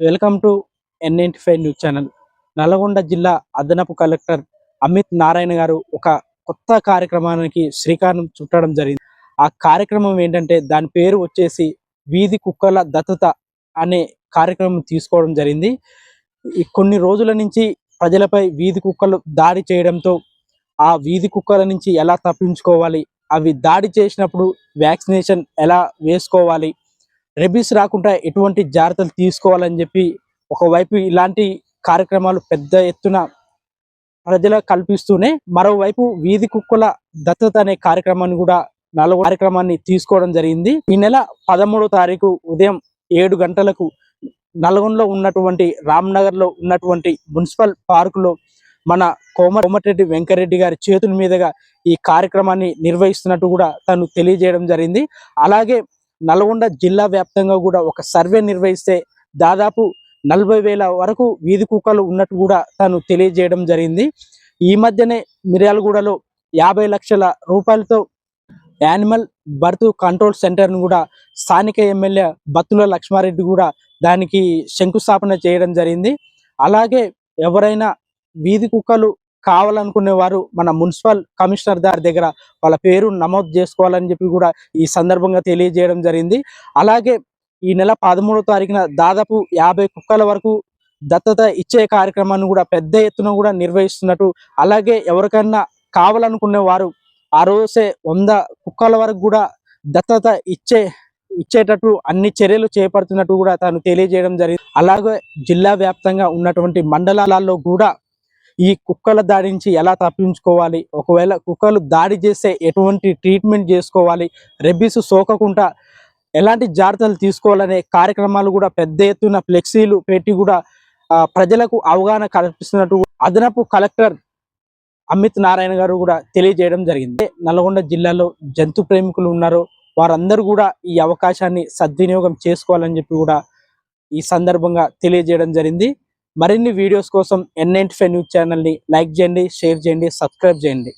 Welcome to N five news channel. Nalgonda జిల్లా అదనపు collector Amit Narayana గారు ఒక కొత్త కార్యక్రమానికి శ్రీకారం చుట్టడం జరిగింది. ఆ కార్యక్రమం ఏంటంటే దాని పేరు వచ్చేసి వీధి కుక్కల దత్తత అనే కార్యక్రమం తీసుకోవడం జరిగింది. కొన్ని రోజుల నుంచి ప్రజలపై వీధి కుక్కలు దాడి చేయడంతో ఆ వీధి కుక్కల నుంచి ఎలా తప్పించుకోవాలి అవి దాడి చేసినప్పుడు వ్యాక్సినేషన్ ఎలా వేసుకోవాలి రెబీస్ రాకుండా ఎటువంటి జాగ్రత్తలు తీసుకోవాలని చెప్పి ఒకవైపు ఇలాంటి కార్యక్రమాలు పెద్ద ఎత్తున ప్రజలకు కల్పిస్తూనే మరోవైపు వీధి కుక్కల దత్తత అనే కార్యక్రమాన్ని కూడా నలుగు కార్యక్రమాన్ని తీసుకోవడం జరిగింది. ఈ నెల పదమూడో తారీఖు ఉదయం ఏడు గంటలకు నల్గొండలో ఉన్నటువంటి రామ్నగర్లో ఉన్నటువంటి మున్సిపల్ పార్కులో మన కోమ కోమటిరెడ్డి వెంకరెడ్డి గారి చేతుల మీదుగా ఈ కార్యక్రమాన్ని నిర్వహిస్తున్నట్టు కూడా తను తెలియజేయడం జరిగింది. అలాగే నల్గొండ జిల్లా వ్యాప్తంగా కూడా ఒక సర్వే నిర్వహిస్తే దాదాపు నలభై వేల వరకు వీధి కుక్కలు ఉన్నట్టు కూడా తను తెలియజేయడం జరిగింది. ఈ మధ్యనే మిర్యాలగూడలో యాభై లక్షల రూపాయలతో యానిమల్ బర్త్ కంట్రోల్ సెంటర్ను కూడా స్థానిక ఎమ్మెల్యే బత్తుల లక్ష్మారెడ్డి కూడా దానికి శంకుస్థాపన చేయడం జరిగింది. అలాగే ఎవరైనా వీధి కుక్కలు కావాలనుకునే వారు మన మున్సిపల్ కమిషనర్ గారి దగ్గర వాళ్ళ పేరు నమోదు చేసుకోవాలని చెప్పి కూడా ఈ సందర్భంగా తెలియజేయడం జరిగింది. అలాగే ఈ నెల పదమూడో తారీఖున దాదాపు యాభై కుక్కల వరకు దత్తత ఇచ్చే కార్యక్రమాన్ని కూడా పెద్ద ఎత్తున కూడా నిర్వహిస్తున్నట్టు అలాగే ఎవరికైనా కావాలనుకునే వారు ఆ రోజే వంద కుక్కల వరకు కూడా దత్తత ఇచ్చే ఇచ్చేటట్టు అన్ని చర్యలు చేపడుతున్నట్టు కూడా తాను తెలియజేయడం జరిగింది. అలాగే జిల్లా వ్యాప్తంగా ఉన్నటువంటి మండలాల్లో కూడా ఈ కుక్కల దాడి నుంచి ఎలా తప్పించుకోవాలి? ఒకవేళ కుక్కలు దాడి చేస్తే ఎటువంటి ట్రీట్మెంట్ చేసుకోవాలి? రెబ్బీస్ సోకకుండా ఎలాంటి జాగ్రత్తలు తీసుకోవాలనే కార్యక్రమాలు కూడా పెద్ద ఎత్తున ఫ్లెక్సీలు పెట్టి కూడా ప్రజలకు అవగాహన కల్పిస్తున్నట్టు అదనపు కలెక్టర్ అమిత్ నారాయణ గారు కూడా తెలియజేయడం జరిగింది. నల్గొండ జిల్లాలో జంతు ప్రేమికులు ఉన్నారు. వారందరూ కూడా ఈ అవకాశాన్ని సద్వినియోగం చేసుకోవాలని చెప్పి కూడా ఈ సందర్భంగా తెలియజేయడం జరిగింది. మరిన్ని వీడియోస్ కోసం ఎన్ ఫైవ్ న్యూస్ ఛానల్ని లైక్ చేయండి షేర్ చేయండి సబ్స్క్రైబ్ చేయండి.